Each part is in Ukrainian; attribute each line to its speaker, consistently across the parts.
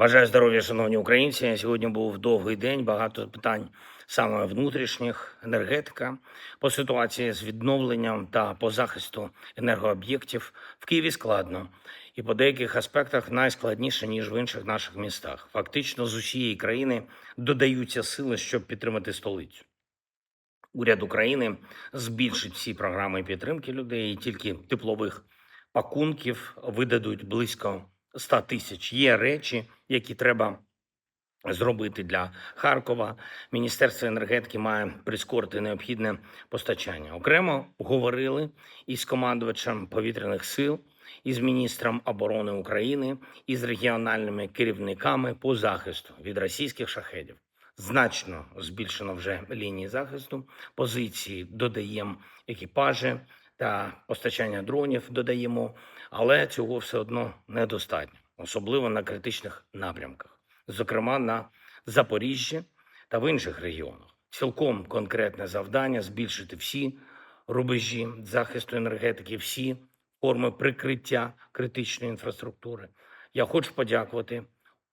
Speaker 1: Бажаю здоров'я, шановні українці. Сьогодні був довгий день, багато питань саме внутрішніх, енергетика, по ситуації з відновленням та по захисту енергооб'єктів в Києві складно. І по деяких аспектах найскладніше, ніж в інших наших містах. Фактично з усієї країни додаються сили, щоб підтримати столицю. Уряд України збільшить всі програми підтримки людей, і тільки теплових пакунків видадуть близько 100 тисяч. Є речі, які треба зробити для Харкова. Міністерство енергетики має прискорити необхідне постачання. Окремо говорили із командувачем повітряних сил, із міністром оборони України, і з регіональними керівниками по захисту від російських шахедів. Значно збільшено вже лінії захисту. Позиції додаємо екіпажі та постачання дронів додаємо, але цього все одно недостатньо, особливо на критичних напрямках, зокрема на Запоріжжі та в інших регіонах. Цілком конкретне завдання збільшити всі рубежі захисту енергетики, всі форми прикриття критичної інфраструктури. Я хочу подякувати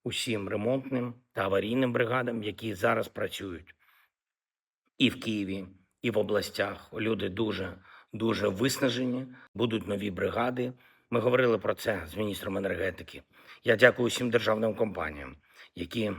Speaker 1: усім ремонтним та аварійним бригадам, які зараз працюють і в Києві, і в областях. Люди дуже дуже виснажені. Будуть нові бригади. Ми говорили про це з міністром енергетики. Я дякую всім державним компаніям, які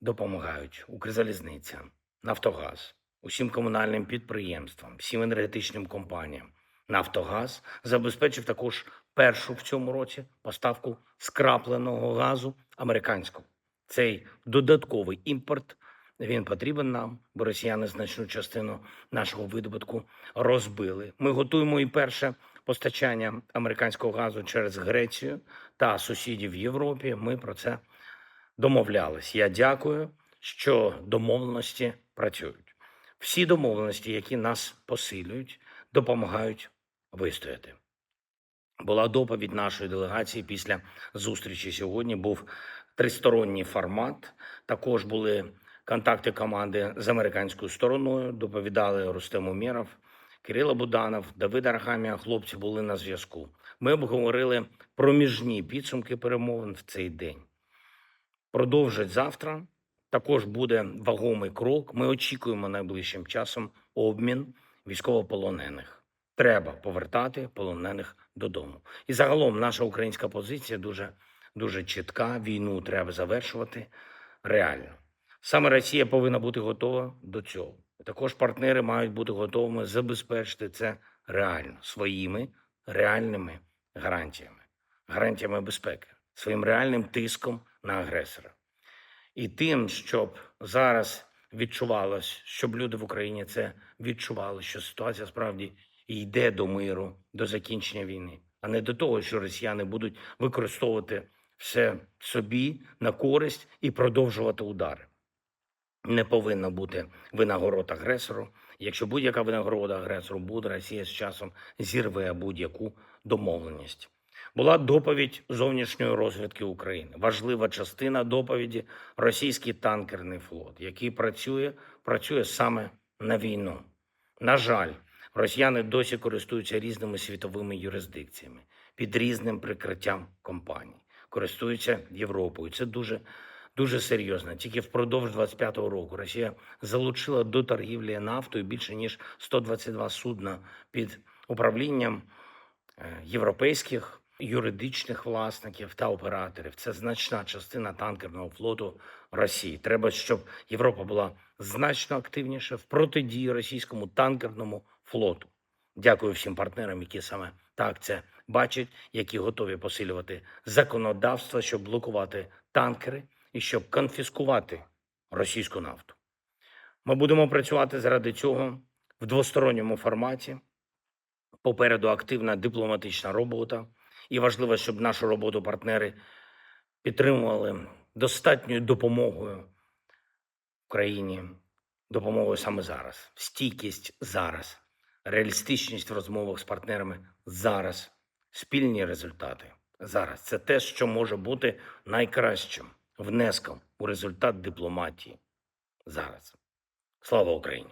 Speaker 1: допомагають Укрзалізниця, Нафтогаз, усім комунальним підприємствам, всім енергетичним компаніям. Нафтогаз забезпечив також першу в цьому році поставку скрапленого газу американського. Цей додатковий імпорт він потрібен нам, бо росіяни значну частину нашого видобутку розбили. Ми готуємо і перше постачання американського газу через Грецію та сусідів в Європі. Ми про це домовлялись. Я дякую, що домовленості працюють. Всі домовленості, які нас посилюють, допомагають вистояти. Була доповідь нашої делегації після зустрічі сьогодні. Був тристоронній формат. Також були контакти команди з американською стороною. Доповідали Рустем Умєров, Кирило Буданов, Давид Архамія. Хлопці були на зв'язку. Ми обговорили проміжні підсумки перемовин в цей день. Продовжать завтра. Також буде вагомий крок. Ми очікуємо найближчим часом обмін військовополонених. Треба повертати полонених додому. І загалом наша українська позиція дуже дуже чітка. Війну треба завершувати реально. Саме Росія повинна бути готова до цього. Також партнери мають бути готовими забезпечити це реально своїми реальними гарантіями, гарантіями безпеки, своїм реальним тиском на агресора. І тим, щоб зараз відчувалось, щоб люди в Україні це відчували, що ситуація справді йде до миру, до закінчення війни, а не до того, що росіяни будуть використовувати все собі на користь і продовжувати удари. Не повинна бути винагород агресору. Якщо будь-яка винагорода агресору буде, Росія з часом зірве будь-яку домовленість. Була доповідь зовнішньої розвідки України. Важлива частина доповіді російський танкерний флот, який працює, працює саме на війну. На жаль, росіяни досі користуються різними світовими юрисдикціями під різним прикриттям компаній, користуються Європою. Це дуже дуже серйозно. Тільки впродовж 25-го року Росія залучила до торгівлі нафтою більше ніж 122 судна під управлінням е, європейських юридичних власників та операторів. Це значна частина танкерного флоту Росії. Треба, щоб Європа була значно активніша в протидії російському танкерному флоту. Дякую всім партнерам, які саме так це бачать, які готові посилювати законодавство, щоб блокувати танкери і щоб конфіскувати російську нафту. Ми будемо працювати заради цього в двосторонньому форматі. Попереду активна дипломатична робота, і важливо, щоб нашу роботу партнери підтримували достатньою допомогою Україні, допомогою саме зараз, стійкість зараз, реалістичність в розмовах з партнерами зараз, спільні результати зараз. Це те, що може бути найкращим внеском у результат дипломатії зараз. Слава Україні!